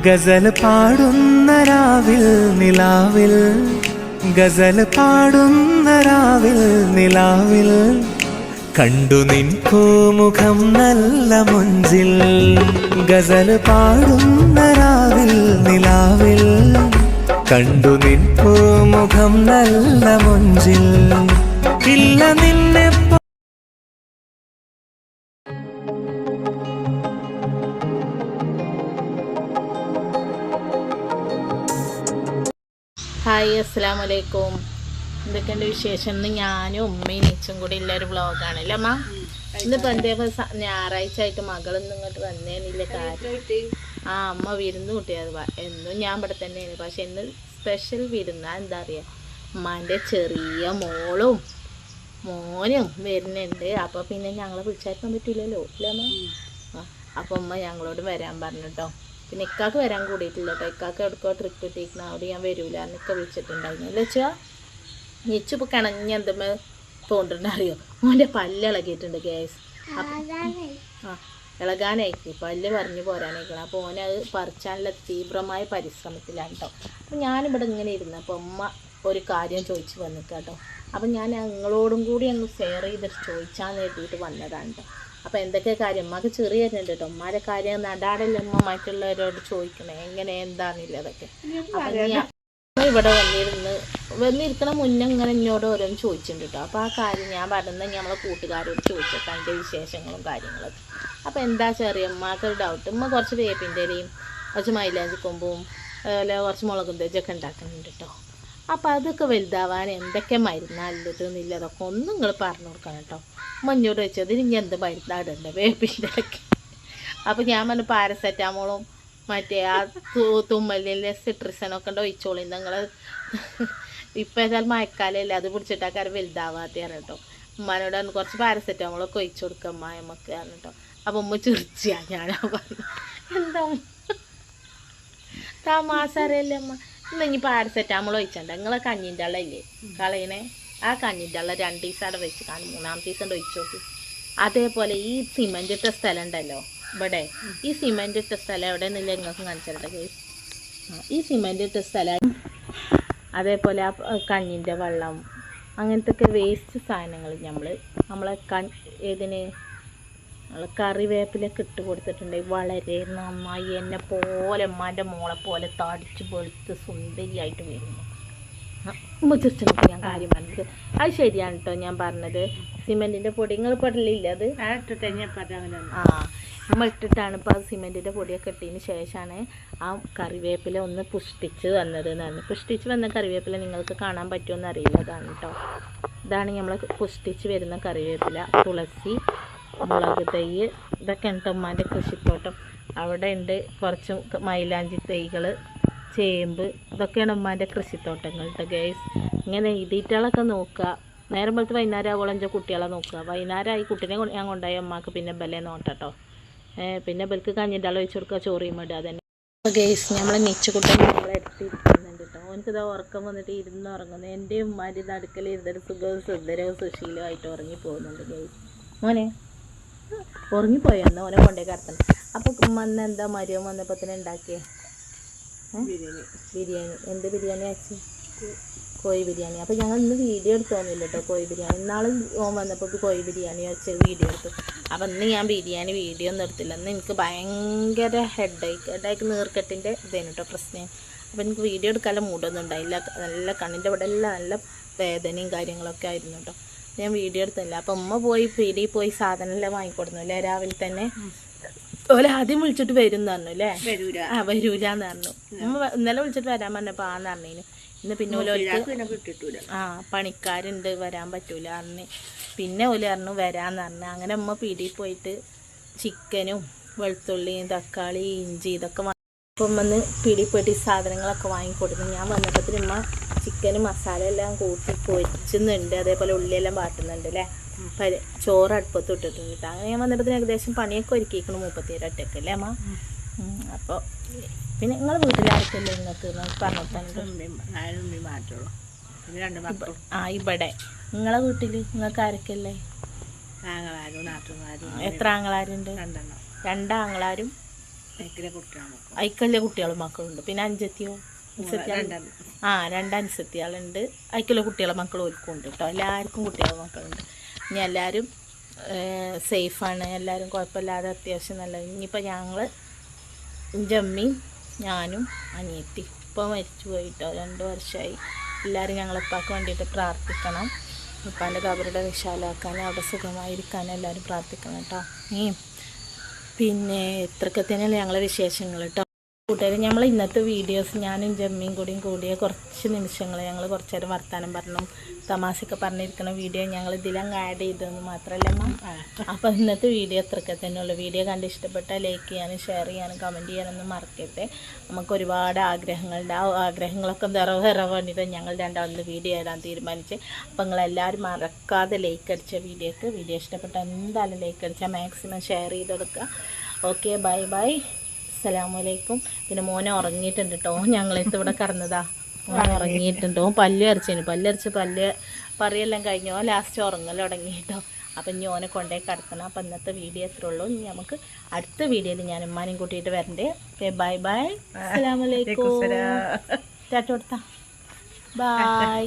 ഗസൽ പാടുന്ന രാവിൽ നിലാവിൽ. ഗസൽ പാടുന്ന രാവിൽ നിലാവിൽ. കണ്ടു നിൻ കോമുഖം നല്ല മുഞ്ചിൽ. ഗസൽ പാടുന്ന രാവിൽ നിലാവിൽ. കണ്ടു നിൻ കോമുഖം നല്ല മുഞ്ചിൽ. ഇല്ല നിന്നെ ഹായ് അസ്സാം വലൈക്കും എന്തൊക്കെയുണ്ട് വിശേഷം? ഇന്ന് ഞാനും ഉമ്മയും നീച്ചും കൂടി ഉള്ള ഒരു വ്ളോഗാണ് അല്ലേ അമ്മ ഇന്നിപ്പോൾ എന്തേ ഞായറാഴ്ച ആയിട്ട് മകളൊന്നും ഇങ്ങോട്ട് വന്നേനില്ല കാര്യം ആ അമ്മ വിരുന്ന് കൂട്ടിയത് എന്നും ഞാൻ ഇവിടെ തന്നെയാണ്. പക്ഷെ ഇന്ന് സ്പെഷ്യൽ വിരുന്ന എന്താ പറയുക ഉമ്മാന്റെ ചെറിയ മോളും മോനും വരുന്നുണ്ട്. അപ്പോൾ പിന്നെ ഞങ്ങളെ വിളിച്ചായിരിക്കാൻ പറ്റില്ലല്ലോ അല്ലേ അമ്മ അപ്പോൾ ഉമ്മ ഞങ്ങളോട് വരാൻ പറഞ്ഞു കേട്ടോ പിന്നെ ഇക്കാക്ക് വരാൻ കൂടിയിട്ടില്ല കേട്ടോ ഇക്കാക്ക് എവിടെക്കോ ട്രിപ്പ് കിട്ടിയിരിക്കണം അവിടെ ഞാൻ വരൂല എന്നൊക്കെ വിളിച്ചിട്ടുണ്ടായിരുന്നു. അല്ലേ വെച്ചാൽ ഞെച്ചു ഇപ്പോൾ കിണഞ്ഞ എന്തുമ്മ തോണ്ടുണ്ട് അറിയോ മോന്റെ പല്ല് ഇളകിയിട്ടുണ്ട് ഗ്യാസ് ആ ഇളകാനായിക്ക്. പല്ല് പറഞ്ഞു പോരാനായിക്കണം. അപ്പോൾ ഓനെ അത് പറിച്ചാനുള്ള തീവ്രമായ പരിശ്രമത്തിലാണ് കേട്ടോ അപ്പോൾ ഞാനിവിടെ ഇങ്ങനെ ഇരുന്നു അപ്പോൾ ഉമ്മ ഒരു കാര്യം ചോദിച്ചു വന്നിട്ട് കേട്ടോ അപ്പം ഞാൻ നിങ്ങളോടും കൂടി അങ്ങ് ഷെയർ ചെയ്തിട്ട് ചോദിച്ചാന്ന് കേട്ടിട്ട് വന്നതാണ് കേട്ടോ അപ്പോൾ എന്തൊക്കെ കാര്യം? ഉമ്മക്ക് ചെറിയ തരുന്നുണ്ട് കേട്ടോ ഉമ്മാരെ കാര്യം നടാടല്ല ഉമ്മ മറ്റുള്ളവരോട് ചോദിക്കണേ? എങ്ങനെ എന്താന്നില്ല അതൊക്കെ. അപ്പം ഞാൻ ഇവിടെ വന്നിരുന്ന് വന്നിരിക്കണ മുന്നേ ഇങ്ങനെ എന്നോട് ഓരോന്ന് ചോദിച്ചിട്ടുണ്ട് കേട്ടോ അപ്പോൾ ആ കാര്യം ഞാൻ പറഞ്ഞ നമ്മളെ കൂട്ടുകാരോട് ചോദിച്ചേക്കാം. എന്റെ വിശേഷങ്ങളും കാര്യങ്ങളൊക്കെ അപ്പോൾ എന്താ ചെറിയ ഉമ്മാക്ക് ഒരു ഡൗട്ട് ഉമ്മ കുറച്ച് വേപ്പിന്റെ ഇലയും കുറച്ച് മൈലാഞ്ചി കൊമ്പും അതുപോലെ കുറച്ച് മുളകും തേജൊക്കെ ഉണ്ടാക്കുന്നുണ്ട് കേട്ടോ അപ്പോൾ അതൊക്കെ വലുതാവാൻ എന്തൊക്കെ മരുന്നാല്ലത് എന്നില്ല. അതൊക്കെ ഒന്നും നിങ്ങൾ പറഞ്ഞു കൊടുക്കണം കേട്ടോ. മഞ്ഞോട് വെച്ചത് ഇനി എന്ത് മരുന്നാടുണ്ട് വേപ്പിന്റെ ഇലയ്ക്ക് അപ്പോൾ ഞാൻ പറഞ്ഞു പാരസെറ്റാമോളും മറ്റേ ആ തുമ്മലിന്റെ സിട്രിസനൊക്കെ ഉണ്ട് ഒഴിച്ചോളി. നിങ്ങൾ ഇപ്പം ഏതായാലും മയക്കാലല്ലേ അത് പിടിച്ചിട്ടാക്കാർ വലുതാവാത്തയാണ് കേട്ടോ. ഉമ്മാനോട് കുറച്ച് പാരസെറ്റാമോളൊക്കെ ഒഴിച്ചു കൊടുക്കുക അമ്മ നമുക്ക് കേട്ടോ. അപ്പം ഉമ്മ ചിരിച്ചാ ഞാനാ പറഞ്ഞു എന്താ തമാശ അറിയല്ലേ അമ്മ ഇന്ന് ഇനി പാരസെറ്റാമോൾ ഒഴിച്ചിട്ടുണ്ട് നിങ്ങളെ കഞ്ഞിന്റെ ഇല്ലേ? കളയണേ. ആ കഞ്ഞിന്റെ അള്ള രണ്ട് ദിവസം അവിടെ വെച്ച് കാണും. മൂന്നാമത്തെ ദിവസം കൊണ്ട് ഒഴിച്ചു നോക്കി. അതേപോലെ ഈ സിമെന്റ് ഇട്ട സ്ഥലം ഉണ്ടല്ലോ ഇവിടെ. ഈ സിമെന്റ് ഇട്ട സ്ഥലം എവിടെ നിന്നില്ല നിങ്ങൾക്ക് കാണിച്ചിട്ടുണ്ട് ഈ സിമെന്റ് ഇട്ട സ്ഥലം അതേപോലെ ആ കഞ്ഞിന്റെ വെള്ളം അങ്ങനത്തെ ഒക്കെ വേസ്റ്റ് സാധനങ്ങൾ നമ്മൾ നമ്മളെ കൺ ഏതിന് നമ്മൾ കറിവേപ്പിലൊക്കെ ഇട്ട് കൊടുത്തിട്ടുണ്ടെങ്കിൽ വളരെ നന്നായി എന്നെ പോലെ അമ്മാന്റെ മോളെ പോലെ തടിച്ച് വെളുത്ത് സുന്ദരിയായിട്ട് വരുന്നു. മുച്ചിട്ട് ഞാൻ കാര്യം പറഞ്ഞത് അത് ശരിയാണ് കേട്ടോ ഞാൻ പറഞ്ഞത്. സിമെന്റിന്റെ പൊടി നിങ്ങൾ പെടലില്ല അത്? ആ നമ്മൾ ഇട്ടിട്ടാണ് ഇപ്പോൾ ആ സിമെന്റിന്റെ പൊടിയൊക്കെ ഇട്ടതിന് ശേഷമാണ് ആ കറിവേപ്പില ഒന്ന് പുഷ്ടിച്ച് വന്നത് എന്നാണ്. പുഷ്ടിച്ച് വന്ന കറിവേപ്പില നിങ്ങൾക്ക് കാണാൻ പറ്റുമെന്ന് അറിയില്ല. അതാണ് കേട്ടോ ഇതാണ് നമ്മൾ പുഷ്ടിച്ച് വരുന്ന കറിവേപ്പില. തുളസി മുളക് തൈ ഇതൊക്കെ ഉണ്ട് ഉമ്മാന്റെ കൃഷിത്തോട്ടം. അവിടെ ഉണ്ട് കുറച്ച് മൈലാഞ്ചി തൈകൾ ചേമ്പ് ഇതൊക്കെയാണ് ഉമ്മാന്റെ കൃഷിത്തോട്ടങ്ങൾ കേട്ടോ ഗേസ് ഇങ്ങനെ ഇതിറ്റകളൊക്കെ നോക്കുക. നേരം പോലത്തെ വൈകുന്നേരം ആവോളം എന്റെ കുട്ടികളെ നോക്കുക. വൈകുന്നേരമായി കുട്ടീനെ ഞാൻ കൊണ്ടുപോയി അമ്മയ്ക്ക് പിന്നെ ബലെ നോട്ടട്ടോ. പിന്നെ ബൽക്ക് കഞ്ഞിന്റെ വെച്ച് കൊടുക്കുക ചോറിയും ഇടുക തന്നെ ഗേസ് നമ്മളെ നെച്ചുകുട്ടൻ നമ്മളെ എടുത്തിരിക്കുന്നുണ്ട് കേട്ടോ ഓനക്കിതാ ഉറക്കം വന്നിട്ട് ഇരുന്ന് ഉറങ്ങുന്നു. എന്റെ ഉമ്മാന്റെ നടുക്കൽ ഇരുന്നിട്ട് സുഖവും സുന്ദരവും സുശീലവും ആയിട്ട് ഉറങ്ങി പോകുന്നുണ്ട് ഗേസ് മോനെ ഉറങ്ങിപ്പോയോ എന്നാ ഓനെ കൊണ്ടേ കിടത്തണം. അപ്പോൾ വന്ന് എന്താ മരിയം വന്നപ്പോ തന്നെ ഉണ്ടാക്കിയേ ബിരിയാണി. എന്ത് ബിരിയാണി അച്ഛൻ കോഴി ബിരിയാണി. അപ്പോൾ ഞങ്ങൾ ഇന്ന് വീഡിയോ എടുത്തോന്നില്ല കേട്ടോ കോഴി ബിരിയാണി. ഇന്നാളും ഓൻ വന്നപ്പോൾ കോഴി ബിരിയാണി വെച്ച് വീഡിയോ എടുത്തു. അപ്പോൾ ഇന്ന് ഞാൻ ബിരിയാണി വീഡിയോ ഒന്നും എടുത്തില്ല. ഇന്ന് എനിക്ക് ഭയങ്കര ഹെഡേക്ക് ഹെഡേക്ക് നീർക്കെട്ടിന്റെ ഇതേനു കേട്ടോ പ്രശ്നം. അപ്പോൾ എനിക്ക് വീഡിയോ എടുക്കാനുള്ള മൂഡൊന്നും ഉണ്ടായില്ല. നല്ല കണ്ണിന്റെ ഇവിടെ എല്ലാം നല്ല വേദനയും കാര്യങ്ങളൊക്കെ ആയിരുന്നു കേട്ടോ ഞാൻ വീഡിയോ എടുത്തല്ല. അപ്പം ഉമ്മ പോയി പീടിയിൽ പോയി സാധനം എല്ലാം വാങ്ങിക്കൊടുന്നു അല്ലേ? രാവിലെ തന്നെ ഓല ആദ്യം വിളിച്ചിട്ട് വരും പറഞ്ഞു അല്ലേ? ആ വരൂലെന്ന് പറഞ്ഞു. ഉമ്മ ഇന്നലെ വിളിച്ചിട്ട് വരാൻ പറഞ്ഞപ്പോൾ ആന്ന് പറഞ്ഞിന്. ഇന്ന് പിന്നെ ഓൽ ആ പണിക്കാരുണ്ട് വരാൻ പറ്റൂല പറഞ്ഞ്. പിന്നെ ഓല പറഞ്ഞു വരാന്ന് പറഞ്ഞു. അങ്ങനെ ഉമ്മ പീടിയിൽ പോയിട്ട് ചിക്കനും വെളുത്തുള്ളിയും തക്കാളി ഇഞ്ചി ഇതൊക്കെ വാങ്ങി. അപ്പം വന്ന് പീടിയിൽ പോയിട്ട് ഈ സാധനങ്ങളൊക്കെ വാങ്ങിക്കൊടുക്കുന്നു. ഞാൻ വന്നപ്പോൾ ഉമ്മ ചിക്കനും മസാല എല്ലാം കൂട്ടി പൊരിച്ചുന്നുണ്ട്. അതേപോലെ ഉള്ളിയെല്ലാം വാട്ടുന്നുണ്ട് അല്ലേ പരി ചോറ് അടുപ്പത്ത് ഇട്ടിട്ടുണ്ട് കേട്ടോ അങ്ങനെ ഞാൻ വന്നിട്ട് ഏകദേശം പണിയൊക്കെ ഒരുക്കിയിരിക്കണം മുപ്പത്തിയേഴ് ഒറ്റയ്ക്ക് അല്ലേ അമ്മ? അപ്പോൾ പിന്നെ നിങ്ങളെ വീട്ടിലാർക്കല്ലേ നിങ്ങൾക്ക്? ആ ഇവിടെ. നിങ്ങളെ വീട്ടിൽ നിങ്ങൾക്ക് ആരൊക്കെയല്ലേ എത്ര ആങ്ങളാരുണ്ട്? രണ്ടെണ്ണം. രണ്ടാങ്ങളാരും ഐക്കല്ലേ കുട്ടികളും മക്കളുണ്ട്. പിന്നെ അഞ്ചത്തിയോ? അഞ്ചത്തിയാൾ രണ്ടെണ്ണം ആ രണ്ട് അനുസത്തിയാളുണ്ട് അയക്കുള്ള കുട്ടികളെ മക്കൾ ഒരുക്കുണ്ട് കേട്ടോ. എല്ലാവർക്കും കുട്ടികളെ മക്കളുണ്ട്. ഇനി എല്ലാവരും സേഫാണ്. എല്ലാവരും കുഴപ്പമില്ലാതെ അത്യാവശ്യം നല്ല ഇനിയിപ്പോൾ ഞങ്ങൾ ജമ്മി ഞാനും അനിയത്തി. ഇപ്പോൾ മരിച്ചു പോയിട്ടോ രണ്ട് വർഷമായി എല്ലാവരും ഞങ്ങളിപ്പാക്ക് വേണ്ടിയിട്ട് പ്രാർത്ഥിക്കണം. ഉപ്പാന്റെ കബറുടെ വിശാലാക്കാനും അവിടെ സുഖമായിരിക്കാനും എല്ലാവരും പ്രാർത്ഥിക്കണം കേട്ടോ. പിന്നെ ഇത്രയൊക്കെ തന്നെയല്ലേ ഞങ്ങളെ വിശേഷങ്ങൾ കേട്ടോ. കൂട്ടുകാർ നമ്മൾ ഇന്നത്തെ വീഡിയോസ് ഞാനും ജമ്മിയും കൂടിയും കൂടിയ കുറച്ച് നിമിഷങ്ങൾ ഞങ്ങൾ കുറച്ച് നേരം വർത്താനം പറഞ്ഞു തമാശയൊക്കെ പറഞ്ഞിരിക്കുന്ന വീഡിയോ ഞങ്ങൾ ഇതിലങ്ങ് ആഡ് ചെയ്തതെന്ന് മാത്രമല്ല അപ്പോൾ ഇന്നത്തെ വീഡിയോ അത്രയൊക്കെ തന്നെയുള്ളൂ വീഡിയോ കണ്ട് ഇഷ്ടപ്പെട്ടാൽ ലൈക്ക് ചെയ്യാനും ഷെയർ ചെയ്യാനും കമന്റ് ചെയ്യാനൊന്നും മറക്കരുത്. നമുക്ക് ഒരുപാട് ആഗ്രഹങ്ങളുണ്ട്. ആ ആഗ്രഹങ്ങളൊക്കെ നിറവ് നിറവ് വേണ്ടിയിട്ട് ഞങ്ങൾ രണ്ടാമത് വീഡിയോ ഇടാൻ തീരുമാനിച്ച്. അപ്പോൾ നിങ്ങളെല്ലാവരും മറക്കാതെ ലൈക്ക് അടിച്ച വീഡിയോക്ക് വീഡിയോ ഇഷ്ടപ്പെട്ടാൽ എന്തായാലും ലൈക്ക് അടിച്ചാൽ മാക്സിമം ഷെയർ ചെയ്ത് കൊടുക്കുക. ഓക്കെ ബൈ ബൈ അസ്സലാമലൈക്കും. പിന്നെ മോനെ ഉറങ്ങിയിട്ടുണ്ട് കേട്ടോ ഞങ്ങളെടുത്ത് ഇവിടെ കടന്നതാ. മോനെ ഉറങ്ങിയിട്ടുണ്ട്. ഓൻ പല്ല് അരച്ചിന് പല്ല് അരച്ച് പല്ല് പറയെല്ലാം കഴിഞ്ഞോ. ലാസ്റ്റ് ഉറങ്ങൽ തുടങ്ങി കേട്ടോ അപ്പം ഇനി ഓനെ കൊണ്ടേ കിടക്കണം അപ്പം ഇന്നത്തെ വീഡിയോ എത്ര ഉള്ളൂ. ഇനി നമുക്ക് അടുത്ത വീഡിയോയിൽ ഞാൻ ഉമ്മാനെയും കൂട്ടിയിട്ട് വരണ്ടേ. ബൈ ബൈ അസ്സലാമലൈക്കും. ടാറ്റ കൊടുത്താ ബൈ